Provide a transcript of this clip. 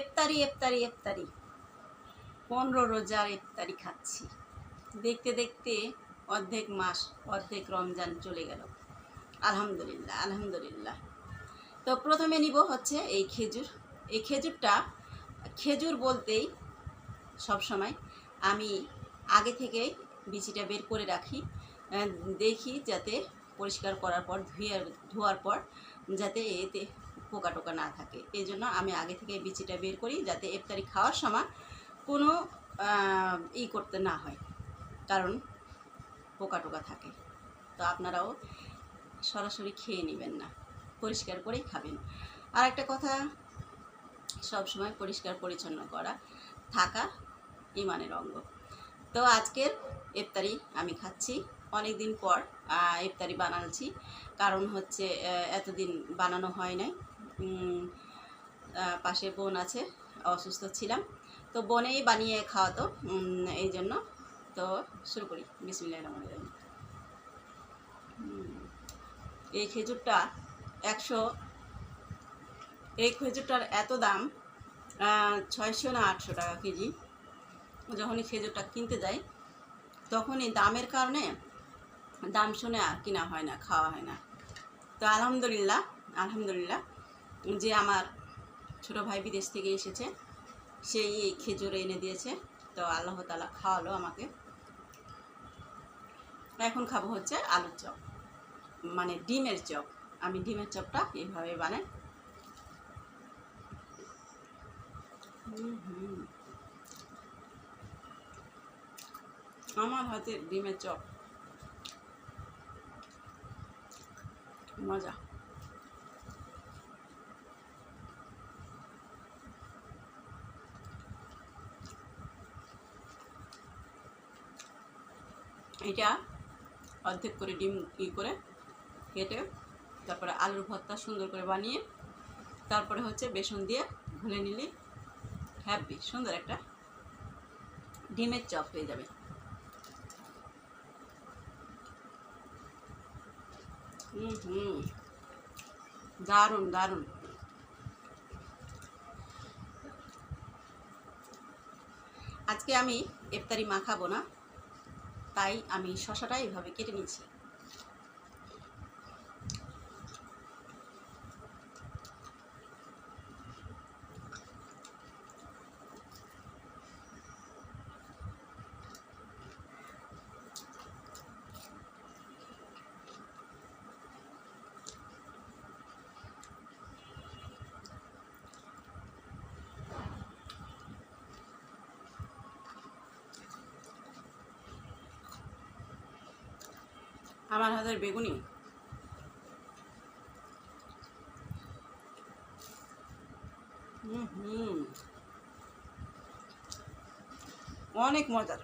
ইফতারি ইফতারি ইফতারি পনেরো রোজার ইফতারি খাচ্ছি। দেখতে দেখতে অর্ধেক মাস, অর্ধেক রমজান চলে গেল। আলহামদুলিল্লাহ আলহামদুলিল্লাহ। তো প্রথমে নিব হচ্ছে এই খেজুর। এই খেজুরটা, খেজুর বলতেই সব সময় আমি আগে থেকে বিচিটা বের করে রাখি। দেখি যাতে পরিষ্কার করার পর, ধুয়ে, ধোয়ার পর যাতে এতে পোকা টোকা না থাকে। এই জন্য আমি আগে থেকে বিচিটা বের করি যাতে ইফতারি খাওয়ার সময় কোনো ই করতে না হয়। কারণ পোকা টোকা থাকে। তো আপনারাও সরাসরি খেয়ে নেবেন না। পরিষ্কার করেই খাবেন। আর একটা কথা সব সময় পরিষ্কার পরিচ্ছন্ন করা, থাকা ইমানের অঙ্গ। তো আজকের ইফতারি আমি খাচ্ছি। অনেক দিন পর ইফতারি বানাচ্ছি। কারণ হচ্ছে এতদিন বানানো হয় নাই। পাশে বোন আছে, অসুস্থ ছিলাম। তো বোনেই বানিয়ে খাওয়াতো এই জন্য। তো শুরু করি। বিসমিল্লাহ রহমান রহিম। এই খেজুরটা একশো, এই খেজুরটার এত দাম ছয়শো না আটশো টাকা কেজি। যখনই খেজুরটা কিনতে যাই, তখনই দামের কারণে দাম শুনে কিনা হয় না, খাওয়া হয় না। তো আলহামদুলিল্লাহ আলহামদুলিল্লাহ যে আমার ছোটো ভাই বিদেশ থেকে এসেছে, সেই এই খেজুর এনে দিয়েছে। তো আল্লাহ তালা খাওয়ালো আমাকে। এখন খাব হচ্ছে আলুর চপ মানে ডিমের চপ। আমি ডিমের চপটা এইভাবে বানাই। আমার হাতে ডিমের চপ মজা। এটা অর্ধেক করে ডিম ই করে কেটে তারপরে আলুর ভর্তা সুন্দর করে বানিয়ে তারপরে হচ্ছে বেসন দিয়ে ঘুলে নিলে হ্যাপি, সুন্দর একটা ডিমের চপ হয়ে যাবে। হুম দারুণ দারুণ আজকে আমি ইফতারি মাখাবো না তাই আমি শশাটা এভাবে কেটে নিয়েছি। আমার হাতের বেগুনি। হুম অনেক মজার।